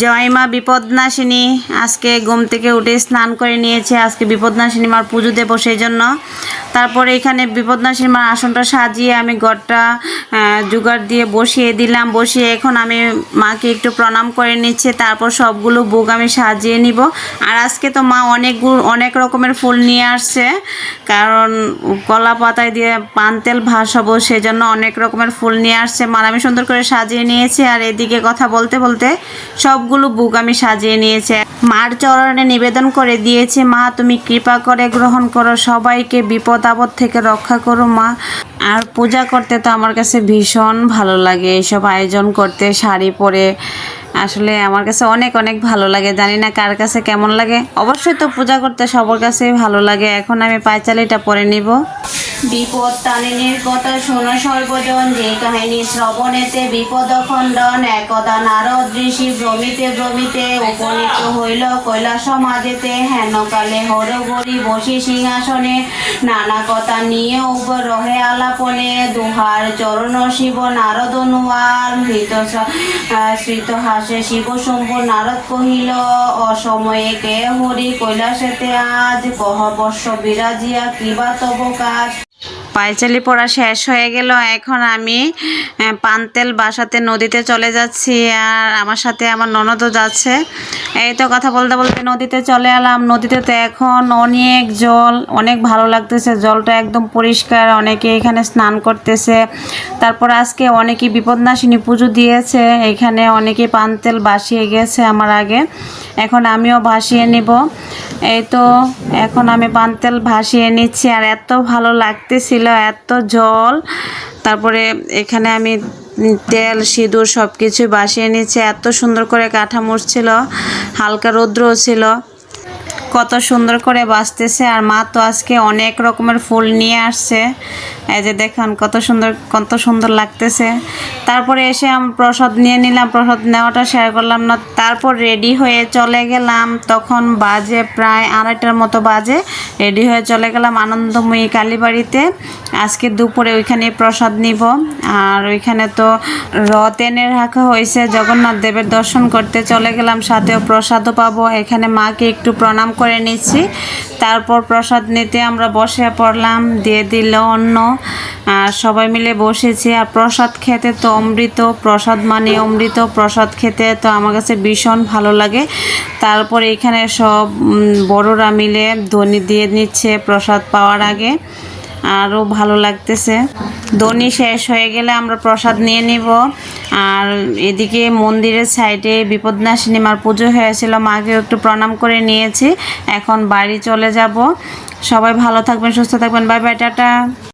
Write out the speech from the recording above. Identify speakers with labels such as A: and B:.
A: জয় মা বিপদনাশিনী। আজকে ঘুম থেকে উঠে স্নান করে নিয়েছে। আজকে বিপদনাশিনী মার পুজো দেবো সেই জন্য। তারপরে এখানে বিপদনাশিনী মার আসনটা সাজিয়ে আমি ঘরটা জোগাড় দিয়ে বসিয়ে দিলাম। বসিয়ে এখন আমি মাকে একটু প্রণাম করে নিচ্ছে। তারপর সবগুলো বুক আমি সাজিয়ে নিব। আর আজকে তো মা অনেক অনেক রকমের ফুল নিয়ে আসছে। কারণ কলা পাতায় দিয়ে পান তেল ভাসাবো, সেজন্য অনেক রকমের ফুল নিয়ে আসছে। মার আমি সুন্দর করে সাজিয়ে নিয়েছি। আর এদিকে কথা বলতে বলতে সবগুলো বুক আমি সাজিয়ে নিয়েছি। মার চরণে নিবেদন করে দিয়েছি, মা তুমি কৃপা করে গ্রহণ করো। সবাইকে বিপদ আপদ থেকে রক্ষা করো, মা। আর পূজা করতে তো আমার কাছে ভীষণ ভালো লাগে। এইসব আয়োজন করতে, শাড়ি পরে, আসলে আমার কাছে অনেক অনেক ভালো লাগে। জানি না কার কাছে কেমন লাগে। অবশ্যই তো পূজা করতে সবার কাছেই ভালো লাগে। এখন আমি পায়চালিটা পরে নিব। বিপদ তানিনীর কথা শোনো সর্বজন, যে কাহিনী শ্রবণেতে বিপদ খণ্ডন একদা নারদ ঋষি ভ্রমিতে ভ্রমিতে উপনীত হইল কৈলাস সমাজেতে। হেনকালে হরগরি বসি সিংহাসনে, নানা কথা নিয়ে রহে আলাপনে, দুহার চরণ শিব নারদ অনুয়ার হৃত স- শ্রিত হাসে শিব শম্ভু নারদ কহিল, অসময়ে কে হরি কৈলাসেতে আজ? কহ বর্ষ বিরাজিয়া কিবা তব কাজ? পায়চালি পড়া শেষ হয়ে গেল। এখন আমি পানতেল বাসাতে, নদীতে চলে যাচ্ছি আর আমার সাথে আমার ননদও যাচ্ছে। এই তো কথা বলতে বলতে নদীতে চলে এলাম। নদীতে তো এখন অনেক জল, অনেক ভালো লাগতেছে। জলটা একদম পরিষ্কার, অনেকে এখানে স্নান করতেছে। তারপর আজকে অনেকেই বিপদনাশিনী পুজো দিয়েছে। এখানে অনেকেই পানতেল বাসিয়ে গেছে আমার আগে। এখন আমিও ভাসিয়ে নিব। এই তো, এখন আমি পানতেল ভাসিয়ে নিচ্ছি আর এত ভালো লাগতেছিল। এত জল। তারপরে এখানে আমি তেল, সিঁদুর সব কিছু বাসিয়ে নিচ্ছে। এত সুন্দর করে কাঠা ছিল হালকা রৌদ্রও ছিল। কত সুন্দর করে বাঁচতেছে আর মা তো আজকে অনেক রকমের ফুল নিয়ে আসছে। এই যে দেখুন কত সুন্দর কত সুন্দর লাগতেছে। তারপরে এসে আমি প্রসাদ নিয়ে নিলাম, প্রসাদ নেওয়াটা শেয়ার করলাম না। তারপর রেডি হয়ে চলে গেলাম। তখন বাজে প্রায় আড়াইটার মতো বাজে। রেডি হয়ে চলে গেলাম আনন্দময়ী কালীবাড়িতে। আজকে দুপুরে ওইখানে প্রসাদ নিব। আর ওইখানে তো রথ এনে রাখা হয়েছে। জগন্নাথ দেবের দর্শন করতে চলে গেলাম। সাথেও প্রসাদও পাবো। এখানে মাকে একটু প্রণাম করে নিচ্ছি। তারপর প্রসাদ নিতে আমরা বসে পড়লাম, দিয়ে দিল অন্ন। আর সবাই মিলে বসেছি। আর প্রসাদ খেতে তো অমৃত, প্রসাদ মানে অমৃত, প্রসাদ খেতে তো আমার কাছে ভীষণ ভালো লাগে। তারপর এখানে সব বড়রা মিলে ধ্বনি দিয়ে নিচ্ছে প্রসাদ পাওয়ার আগে। আরও ভালো লাগতেছে। দনি শেষ হয়ে গেলে আমরা প্রসাদ নিয়ে নিব। আর এদিকে মন্দিরের সাইডে বিপদনাশিনী মার পুজো হয়েছিল মাকে একটু প্রণাম করে নিয়েছি। এখন বাড়ি চলে যাব। সবাই ভালো থাকবেন, সুস্থ থাকবেন। Bye bye, tata.